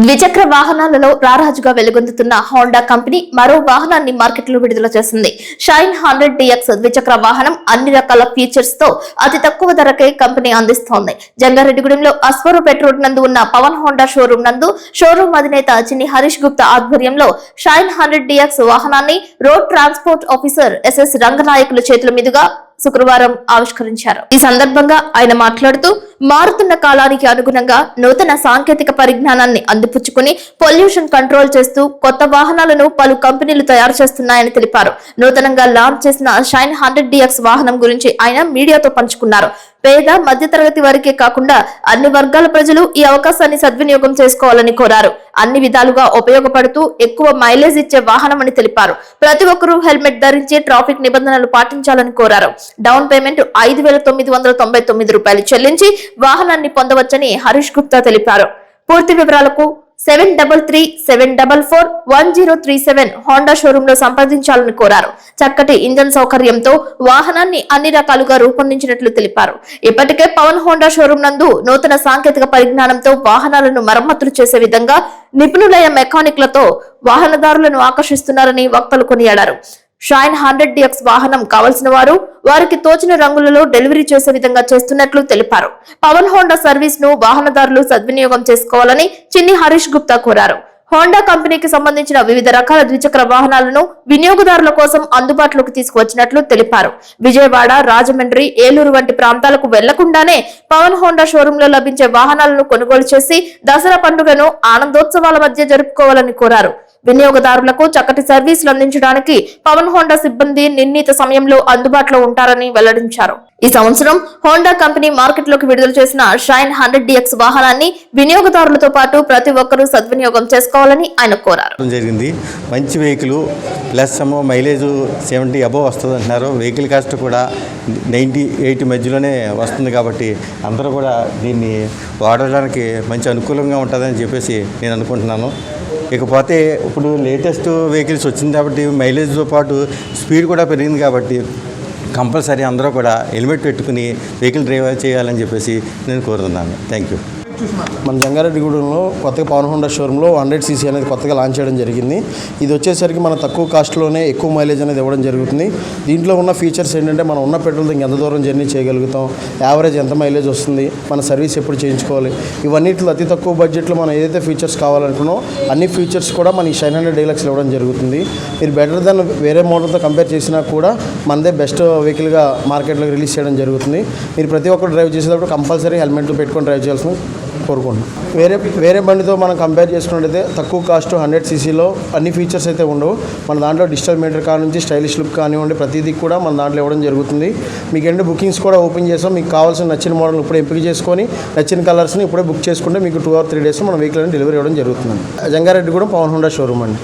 ద్విచక్ర వాహనాలలో రారాజుగా వెలుగొందుతున్న Honda company మరో వాహనాన్ని మార్కెట్లో విడుదల చేసింది. షైన్ హండ్రెడ్ డిఎక్స్ ద్విచక్ర వాహనం అన్ని రకాల ఫీచర్స్తో అతి తక్కువ ధరకే కంపెనీ అందిస్తోంది. జంగారెడ్డిగూడెంలో అస్వరు పెట్రోల్ నందు ఉన్న పవన్ హోండా షోరూం నందు షోరూం అధినేత చిన్ని హరీష్ గుప్తా ఆధ్వర్యంలో షైన్ హండ్రెడ్ డిఎక్స్ వాహనాన్ని రోడ్ ట్రాన్స్పోర్ట్ ఆఫీసర్ ఎస్ఎస్ రంగనాయకుల చేతుల మీదుగా శుక్రవారం ఆవిష్కరించారు. ఈ సందర్భంగా ఆయన మాట్లాడుతూ మారుతున్న కాలానికి అనుగుణంగా నూతన సాంకేతిక పరిజ్ఞానాన్ని అందిపుచ్చుకుని పొల్యూషన్ కంట్రోల్ చేస్తూ కొత్త వాహనాలను పలు కంపెనీలు తయారు చేస్తున్నాయని తెలిపారు. నూతనంగా లాంచ్ చేసిన షైన్ హండ్రెడ్ డిఎక్స్ వాహనం గురించి ఆయన మీడియాతో పంచుకున్నారు. పేద మధ్యతరగతి వారికే కాకుండా అన్ని వర్గాల ప్రజలు ఈ అవకాశాన్ని సద్వినియోగం చేసుకోవాలని కోరారు. అన్ని విధాలుగా ఉపయోగపడుతూ ఎక్కువ మైలేజ్ ఇచ్చే వాహనమని తెలిపారు. ప్రతి ఒక్కరూ హెల్మెట్ ధరించి ట్రాఫిక్ నిబంధనలు పాటించాలని కోరారు. డౌన్ పేమెంట్ ఐదు వేల తొమ్మిది వందల తొంభై తొమ్మిది రూపాయలు చెల్లించి వాహనాన్ని పొందవచ్చని హరీష్ గుప్తా తెలిపారు. పూర్తి వివరాలకు seven double three seven double four one zero three seven Honda షోరూమ్లో సంప్రదించాలని కోరారు. చక్కటి ఇంజన్ సౌకర్యంతో వాహనాన్ని అన్ని రకాలుగా రూపొందించినట్లు తెలిపారు. ఇప్పటికే పవన్ హోండా షోరూమ్ నందు నూతన సాంకేతిక పరిజ్ఞానంతో వాహనాలను మరమ్మతులు చేసే విధంగా నిపుణులైన మెకానిక్లతో వాహనదారులను ఆకర్షిస్తున్నారని వక్తలు కొనియాడారు. షైన్ హండ్రెడ్ డిఎక్స్ వాహనం కావలసిన వారు వారికి తోచిన రంగులలో డెలివరీ చేసే విధంగా చేస్తున్నట్లు తెలిపారు. పవన్ హోండా సర్వీస్ను వాహనదారులు సద్వినియోగం చేసుకోవాలని చిన్ని హరీష్ గుప్తా కోరారు. హోండా కంపెనీకి సంబంధించిన వివిధ రకాల ద్విచక్ర వాహనాలను వినియోగదారుల కోసం అందుబాటులోకి తీసుకువచ్చినట్లు తెలిపారు. విజయవాడ రాజమండ్రి ఏలూరు వంటి ప్రాంతాలకు వెళ్ళకుండానే పవన్ హోండా షోరూంలో లభించే వాహనాలను కొనుగోలు చేసి దసరా పండుగను ఆనందోత్సవాల మధ్య జరుపుకోవాలని కోరారు. వినియోగదారులకు చక్కటి సర్వీసులు అందించడానికి పవన్ హోండా సిబ్బంది నిర్ణీత సమయంలో అందుబాటులో ఉంటారని వెల్లడించారు. ఈ సంవత్సరం హోండా కంపెనీ మార్కెట్లోకి విడుదల చేసిన షైన్ హండ్రెడ్ డిఎక్స్ వాహనాన్ని వినియోగదారులతో పాటు ప్రతి ఒక్కరూ సద్వినియోగం చేసుకోవాలని ఆయన కోరారు. జరిగింది. మంచి వెహికల్ ప్లస్ ఏమో మైలేజ్ సెవెంటీ అబోవ్ వస్తుంది అంటున్నారు. వెహికల్ కాస్ట్ కూడా నైంటీ ఎయిటీ మధ్యలోనే వస్తుంది కాబట్టి అందరూ కూడా దీన్ని వాడడానికి మంచి అనుకూలంగా ఉంటుందని చెప్పేసి నేను అనుకుంటున్నాను. ఇకపోతే ఇప్పుడు లేటెస్ట్ వెహికల్స్ వచ్చింది కాబట్టి మైలేజ్తో పాటు స్పీడ్ కూడా పెరిగింది కాబట్టి కంపల్సరీ అందరూ కూడా హెల్మెట్ పెట్టుకుని వెహికల్ డ్రైవ్ చేయాలని చెప్పేసి నేను కోరుతున్నాను. Thank you. మన జంగారెడ్డిగూడెంలో కొత్తగా పవన్ హోండా షోరూంలో హండ్రెడ్ సీసీ అనేది కొత్తగా లాంచ్ చేయడం జరిగింది. ఇది వచ్చేసరికి మన తక్కువ కాస్ట్లోనే ఎక్కువ మైలేజ్ అనేది ఇవ్వడం జరుగుతుంది. దీంట్లో ఉన్న ఫీచర్స్ ఏంటంటే మనం ఉన్న పెట్రోల్తో ఎంత దూరం జర్నీ చేయగలుగుతాం యావరేజ్ ఎంత మైలేజ్ వస్తుంది మన సర్వీస్ ఎప్పుడు చేయించుకోవాలి. ఇవన్నిట్లో అతి తక్కువ బడ్జెట్లో మనం ఏదైతే ఫీచర్స్ కావాలనుకున్నామో అన్ని ఫీచర్స్ కూడా మన ఈ షైన్ హండ్రెడ్ డీలక్స్ ఇవ్వడం జరుగుతుంది. మీరు బెటర్ దెన్ వేరే మోడల్తో కంపేర్ చేసినా కూడా మనదే బెస్ట్ వెహికల్గా మార్కెట్లోకి రిలీజ్ చేయడం జరుగుతుంది. మీరు ప్రతి ఒక్కరు డ్రైవ్ చేసేటప్పుడు కంపల్సరీ హెల్మెట్లు పెట్టుకొని డ్రైవ్ చేయాల్సిన కోరుకుంటున్నాం. వేరే వేరే బండితో మనం కంపేర్ చేసుకున్నట్టయితే తక్కువ కాస్ట్ హండ్రెడ్ సీసీలో అన్ని ఫీచర్స్ అయితే ఉండవు. మన దాంట్లో డిజిటల్ మీటర్ కా నుంచి స్టైలిష్ లుక్ కానివ్వండి ప్రతిదీ కూడా మన దాంట్లో ఇవ్వడం జరుగుతుంది. మీకు ఏంటంటే బుకింగ్స్ కూడా ఓపెన్ చేస్తాం మీకు కావాల్సిన నచ్చిన మోడల్ ఇప్పుడు ఎంపిక చేసుకొని నచ్చిన కలర్స్ని ఇప్పుడే బుక్ చేసుకుంటే మీకు టూ ఆర్ త్రీ డేస్ మన వెహికల్ డెలివరీ ఇవ్వడం జరుగుతుంది. జంగారెడ్డి కూడా పవన్ హుండా షోరూమ్ అండి.